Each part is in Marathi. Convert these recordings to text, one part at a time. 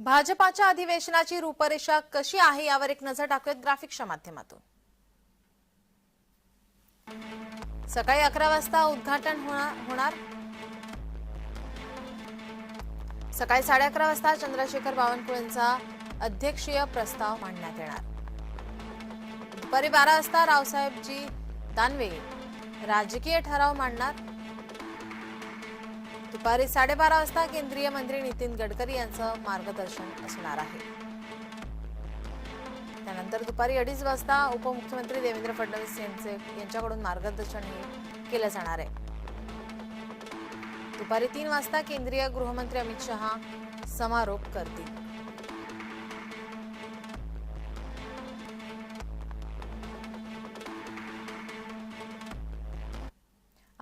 भाजपाच्या अधिवेशनाची रूपरेषा कशी आहे यावर एक नजर टाकूयात ग्राफिक्सच्या माध्यमातून. सकाळी अकरा वाजता उद्घाटन होणार होणार. सकाळी साडे अकरा वाजता चंद्रशेखर बावनकुळेंचा अध्यक्षीय प्रस्ताव मांडण्यात येणार. दुपारी बारा वाजता रावसाहेबजी दानवे राजकीय ठराव मांडणार. दुपारी साडेबारा वाजता केंद्रीय मंत्री नितीन गडकरी यांचं मार्गदर्शन असणार आहे. त्यानंतर दुपारी अडीच वाजता उपमुख्यमंत्री देवेंद्र फडणवीस यांचे यांच्याकडून मार्गदर्शन केलं जाणार आहे. दुपारी तीन वाजता केंद्रीय गृहमंत्री अमित शहा समारोप करतील.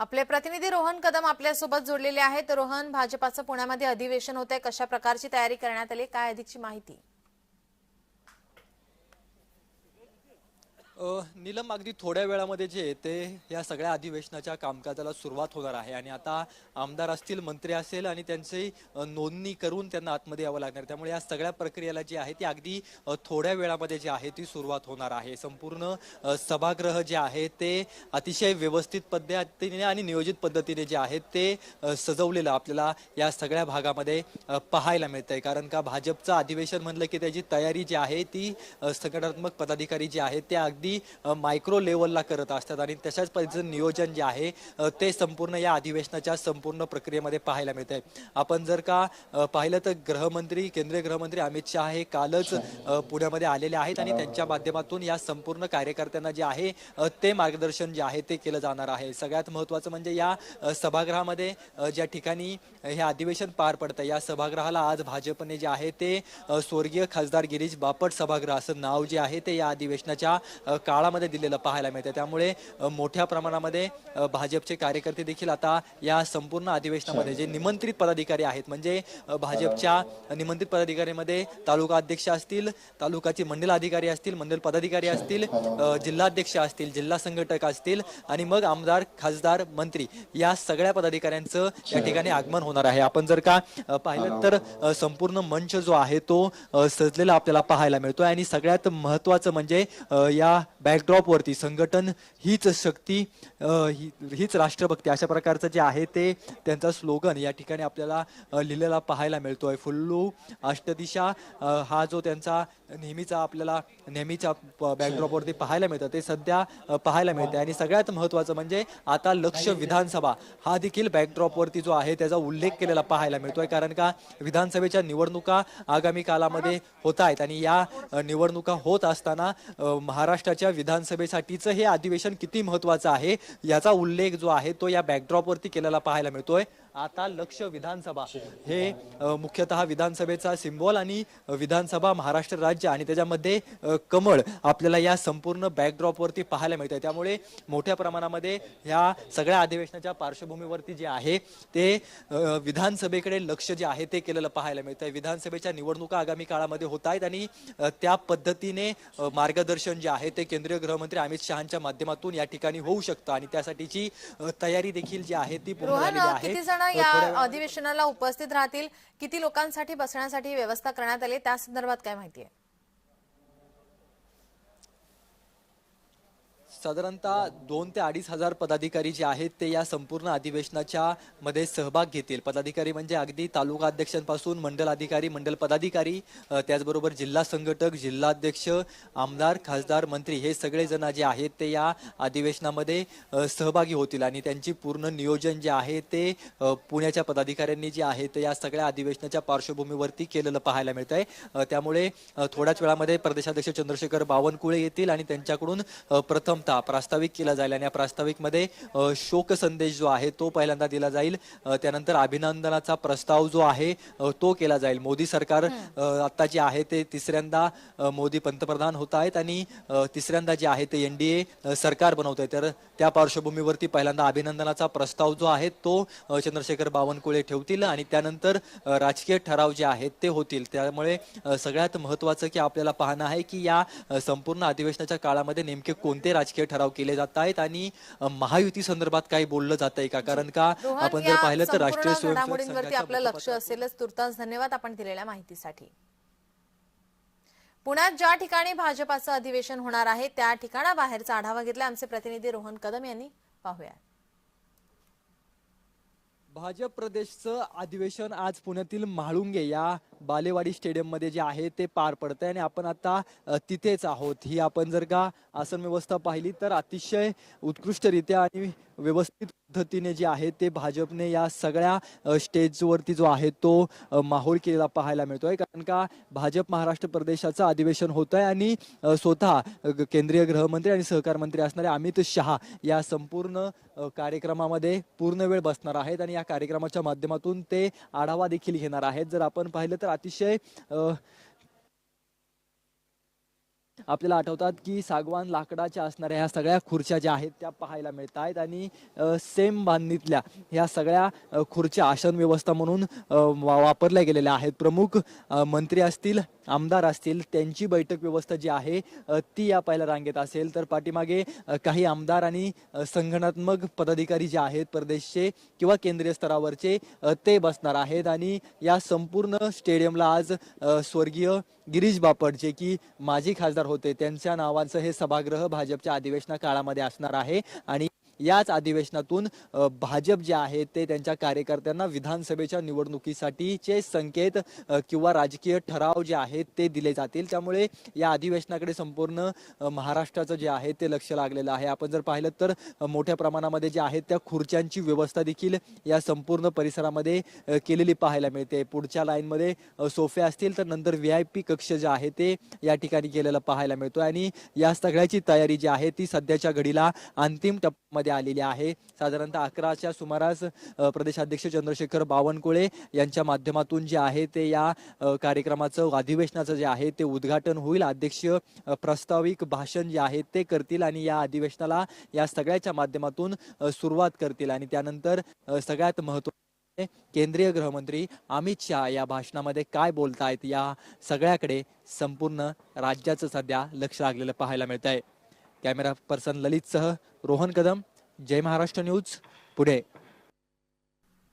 आपले प्रतिनिधी रोहन कदम आपल्यासोबत जोडलेले आहेत. रोहन भाजपाचं पुण्यामध्ये अधिवेशन होत आहे कशा प्रकारची तयारी करण्यात आली? काय अधिकची माहिती? नीलम अगदी थोड्या वेळामध्ये जे आहे ते या सगळ्या अधिवेशनाच्या कामकाजाला सुरुवात होणार आहे. आणि आता आमदार असतील मंत्री असेल आणि त्यांची नोंदणी करून त्यांना आतमध्ये यावं लागणार त्यामुळे या सगळ्या प्रक्रियेला जी आहे ती अगदी थोड्या वेळामध्ये जी आहे ती सुरुवात होणार आहे. संपूर्ण सभागृह जे आहे ते अतिशय व्यवस्थित पद्धतीने आणि नियोजित पद्धतीने जे आहे ते सजवलेलं आपल्याला या सगळ्या भागामध्ये पाहायला पाहायला मिळतंय. कारण का भाजपचं अधिवेशन म्हणलं की त्याची तयारी जी आहे ती संघटनात्मक पदाधिकारी जे आहेत ते अगदी ती मायक्रो लेवलला करत असतात आणि तशाच पद्धतीचं नियोजन जे आहे ते संपूर्ण या अधिवेशनाच्या संपूर्ण प्रक्रियेमध्ये पाहायला मिळत आहे आपण जर का पाहिलं तर गृहमंत्री केंद्रीय गृहमंत्री अमित शहा हे कालच पुण्यामध्ये आलेले आहेत आणि त्यांच्या माध्यमातून या संपूर्ण कार्यकर्त्यांना जे आहे ते मार्गदर्शन जे आहे ते केलं जाणार आहे. सगळ्यात महत्त्वाचं म्हणजे या सभागृहामध्ये ज्या ठिकाणी हे अधिवेशन पार पडतं या सभागृहाला आज भाजपने जे आहे ते स्वर्गीय खासदार गिरीश बापट सभागृह असं नाव जे आहे ते या अधिवेशनाच्या काळामध्ये दिलेलं पाहायला मिळतं त्यामुळे मोठ्या प्रमाणामध्ये भाजपचे कार्यकर्ते देखील आता या संपूर्ण अधिवेशनामध्ये जे निमंत्रित पदाधिकारी आहेत म्हणजे भाजपच्या निमंत्रित पदाधिकारीमध्ये तालुका अध्यक्ष असतील तालुकाचे मंडल अधिकारी असतील मंडल पदाधिकारी असतील जिल्हाध्यक्ष असतील जिल्हा संघटक असतील आणि मग आमदार खासदार मंत्री या सगळ्या पदाधिकाऱ्यांचं या ठिकाणी आगमन होणार आहे. आपण जर का पाहिलं तर संपूर्ण मंच जो आहे तो सजलेला आपल्याला पाहायला मिळतो आणि सगळ्यात महत्वाचं म्हणजे या बॅकड्रॉपवरती संघटन हीच शक्ती ही- हीच राष्ट्रभक्ती. अशा प्रकारचं जे आहे ते त्यांचा स्लोगन या ठिकाणी आपल्याला लिहिलेला पाहायला मिळतोय. फुल्लू अष्टदिशा हा जो त्यांचा नेहमीचा आपल्याला नेहमीच्या बॅकड्रॉपवरती पाहायला मिळतं. ते सध्या पाहायला मिळते आणि सगळ्यात महत्वाचं म्हणजे आता लक्ष विधानसभा हा देखील बॅकड्रॉपवरती जो आहे त्याचा उल्लेख केलेला पाहायला मिळतोय. कारण का विधानसभेच्या निवडणुका आगामी कालामध्ये होत आहेत. आणि या निवडणुका होत असताना महाराष्ट्राच्या विधानसभेसाठीचं हे अधिवेशन किती महत्वाचं आहे याचा उल्लेख जो आहे तो या बॅकड्रॉपवरती केलेला पाहायला मिळतोय. आता लक्ष विधानसभा. हे मुख्यतः विधानसभेचा सिम्बॉल आणि विधानसभा महाराष्ट्र राज्य आणि त्याच्यामध्ये कमळ आपल्याला या संपूर्ण बॅकड्रॉप वरती पाहायला मिळतंय. त्यामुळे मोठ्या प्रमाणामध्ये ह्या सगळ्या अधिवेशनाच्या पार्श्वभूमीवरती जे आहे ते विधानसभेकडे लक्ष जे आहे ते केलेलं पाहायला मिळतंय. विधानसभेच्या निवडणुका आगामी काळामध्ये होत आहेत आणि त्या पद्धतीने मार्गदर्शन जे आहे ते केंद्रीय गृहमंत्री अमित शहाच्या माध्यमातून या ठिकाणी होऊ शकतं आणि त्यासाठीची तयारी देखील जी आहे ती पूर्ण झालेली आहे. जण या अधिवेशनाला उपस्थित राहतील. किती लोकांसाठी बसण्यासाठी व्यवस्था करण्यात आली? त्या संदर्भात काय माहिती आहे? साधारणतः दोन ते अडीच हजार पदाधिकारी जे आहेत ते या संपूर्ण अधिवेशनाच्या मध्ये सहभाग घेतील. पदाधिकारी म्हणजे अगदी तालुका अध्यक्षांपासून मंडल अधिकारी मंडल पदाधिकारी त्याचबरोबर जिल्हा संघटक जिल्हाध्यक्ष आमदार खासदार मंत्री हे सगळे जण जे आहेत ते या अधिवेशनामध्ये सहभागी होतील आणि त्यांची पूर्ण नियोजन जे आहे ते पुण्याच्या पदाधिकाऱ्यांनी जे आहे ते या सगळ्या अधिवेशनाच्या पार्श्वभूमीवरती केलेलं पाहायला मिळत आहे त्यामुळे थोड्याच वेळामध्ये प्रदेशाध्यक्ष चंद्रशेखर बावनकुळे येतील आणि त्यांच्याकडून प्रथम प्रथमतः प्रास्ताविक केला जाईल आणि या प्रास्ताविकमध्ये शोक संदेश जो आहे तो पहिल्यांदा दिला जाईल. त्यानंतर अभिनंदनाचा प्रस्ताव जो आहे तो केला जाईल. मोदी सरकार आता जे आहे ते तिसऱ्यांदा मोदी पंतप्रधान होत आहेत आणि तिसऱ्यांदा जे आहे ते एनडीए सरकार बनवत आहे. तर त्या पार्श्वभूमीवरती पहिल्यांदा अभिनंदनाचा प्रस्ताव जो आहे तो चंद्रशेखर बावनकुळे ठेवतील आणि त्यानंतर राजकीय ठराव जे आहेत ते होतील. त्यामुळे सगळ्यात महत्वाचं की आपल्याला पाहणं आहे की या संपूर्ण अधिवेशनाच्या काळामध्ये नेमके कोणते राजकीय ठराव केले जात आहेत आणि महायुती संदर्भात काही बोललं जात आहे का? कारण का आपण जर पाहिलं तर राष्ट्रीय घडामोडींवरती आपलं लक्ष असेलच. तुर्तास धन्यवाद आपण दिलेल्या माहितीसाठी. पुण्यात ज्या ठिकाणी भाजपाचं अधिवेशन होणार आहे त्या ठिकाणाबाहेरचा आढावा घेतला आमचे प्रतिनिधी रोहन कदम यांनी. पाहूया. भाजप प्रदेशचं अधिवेशन आज पुण्यातील म्हाळुंगे या बालेवाडी स्टेडियममध्ये जे आहे ते पार पडतंय आणि आपण आता तिथेच आहोत. ही आपण जर का आसन व्यवस्था पाहिली तर अतिशय उत्कृष्टरित्या आणि व्यवस्थित पद्धतीने जे आहे ते भाजपने या सगळ्या स्टेजवरती जो आहे तो माहोल केलेला पाहायला मिळतोय. कारण का भाजप महाराष्ट्र प्रदेशाचं अधिवेशन होत आहे आणि स्वतः केंद्रीय गृहमंत्री आणि सहकार मंत्री असणारे अमित शहा या संपूर्ण कार्यक्रमामध्ये पूर्ण वेळ बसणार आहेत आणि या कार्यक्रमाच्या माध्यमातून ते आढावा देखील घेणार आहेत. जर आपण पाहिलं तर अतिशय आपल्याला आठवतात की सागवान लाकडाच्या असणाऱ्या ह्या सगळ्या खुर्च्या ज्या आहेत त्या पाहायला मिळत आहेत आणि सेम बांधणीतल्या ह्या सगळ्या खुर्च्या आसन व्यवस्था म्हणून वापरल्या गेलेल्या आहेत. प्रमुख मंत्री असतील आमदार असतील त्यांची बैठक व्यवस्था जी आहे ती या पहिल्या रांगेत असेल. तर पाठीमागे काही आमदार आणि संघटनात्मक पदाधिकारी जे आहेत प्रदेशचे किंवा केंद्रीय स्तरावरचे ते बसणार आहेत. आणि या संपूर्ण स्टेडियमला आज स्वर्गीय गिरीश बापट जे की माजी खासदार होते त्यांच्या नावाचं हे सभागृह भाजपच्या अधिवेशना काळामध्ये असणार आहे. आणि याच अधिवेशनातून भाजप जे आहे ते त्यांच्या कार्यकर्त्यांना विधानसभेच्या निवडणुकीसाठीचे संकेत किंवा राजकीय ठराव जे आहेत ते दिले जातील. त्यामुळे या अधिवेशनाकडे संपूर्ण महाराष्ट्राचं जे आहे ते लक्ष लागलेलं आहे. आपण जर पाहिलं तर मोठ्या प्रमाणामध्ये जे आहेत त्या खुर्च्यांची व्यवस्था देखील या संपूर्ण परिसरामध्ये केलेली पाहायला मिळते. पुढच्या लाईनमध्ये सोफे असतील तर नंतर व्ही आय पी कक्ष जे आहे ते या ठिकाणी केलेलं पाहायला मिळतो आणि या सगळ्याची तयारी जी आहे ती सध्याच्या घडीला अंतिम टप्प्यामध्ये आलेली आहे. साधारणतः अकराच्या सुमारास प्रदेशाध्यक्ष चंद्रशेखर बावनकुळे यांच्या माध्यमातून जे आहे ते या कार्यक्रमाचं अधिवेशनाचं जे आहे ते उद्घाटन होईल. अध्यक्ष प्रस्ताविक भाषण जे आहे ते करतील आणि या अधिवेशनाला या सगळ्याच्या माध्यमातून सुरुवात करतील. आणि त्यानंतर सगळ्यात महत्त्व म्हणजे केंद्रीय गृहमंत्री अमित शहा या भाषणामध्ये काय बोलतायत या सगळ्याकडे संपूर्ण राज्याचं सध्या लक्ष लागलेलं पाहायला मिळत आहे कॅमेरा पर्सन ललितसह रोहन कदम जय महाराष्ट्र न्यूज पुणे.